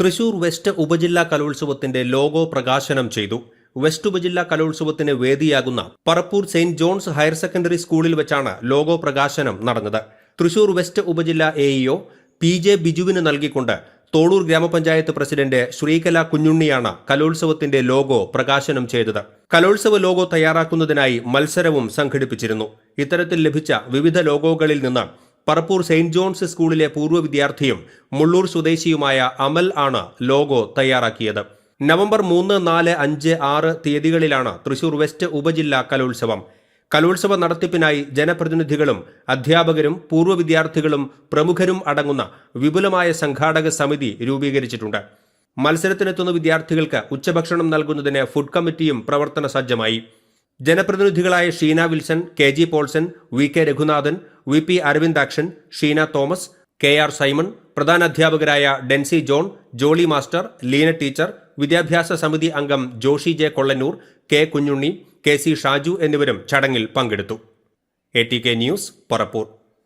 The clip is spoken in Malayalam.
തൃശൂർ വെസ്റ്റ് ഉപജില്ലാ കലോത്സവത്തിന്റെ ലോഗോ പ്രകാശനം ചെയ്തു. വെസ്റ്റ് ഉപജില്ലാ കലോത്സവത്തിന് വേദിയാകുന്ന Parappur saint John's higher secondary സ്കൂളിൽ വെച്ചാണ് ലോഗോ പ്രകാശനം നടന്നത്. തൃശൂർ വെസ്റ്റ് ഉപജില്ലാ എഇഒ പി ജെ ബിജുവിന് നൽകിക്കൊണ്ട് തോളൂർ ഗ്രാമപഞ്ചായത്ത് പ്രസിഡന്റ് ശ്രീകല കുഞ്ഞുണ്ണിയാണ് കലോത്സവത്തിന്റെ ലോഗോ പ്രകാശനം ചെയ്തത്. കലോത്സവ ലോഗോ തയ്യാറാക്കുന്നതിനായി മത്സരവും സംഘടിപ്പിച്ചിരുന്നു. ഇത്തരത്തിൽ ലഭിച്ച വിവിധ ലോഗോകളിൽ നിന്ന് പറപ്പൂർ സെയിന്റ് ജോൺസ് സ്കൂളിലെ പൂർവ വിദ്യാർത്ഥിയും മുള്ളൂർ സ്വദേശിയുമായ അമൽ ആണ് ലോഗോ തയ്യാറാക്കിയത്. നവംബർ മൂന്ന് നാല് അഞ്ച് ആറ് തീയതികളിലാണ് തൃശൂർ വെസ്റ്റ് ഉപജില്ലാ കലോത്സവം. കലോത്സവ നടത്തിപ്പിനായി ജനപ്രതിനിധികളും അധ്യാപകരും പൂർവ വിദ്യാർത്ഥികളും പ്രമുഖരും അടങ്ങുന്ന വിപുലമായ സംഘാടക സമിതി രൂപീകരിച്ചിട്ടുണ്ട്. മത്സരത്തിനെത്തുന്ന വിദ്യാർത്ഥികൾക്ക് ഉച്ചഭക്ഷണം നൽകുന്നതിന് ഫുഡ് കമ്മിറ്റിയും പ്രവർത്തന സജ്ജമായി. ജനപ്രതിനിധികളായ Sheena Wilson K G Polson V K Raghunathan V P Aravindakshan Sheena Thomas K R Simon പ്രധാന അധ്യാപകരായ Densy John Jolly master Leena teacher വിദ്യാഭ്യാസ സമിതി അംഗം Joshy J Kollannur K Kunjunni K C Shaju എന്നിവരും ചടങ്ങിൽ പങ്കെടുത്തു. A T K news Parappur.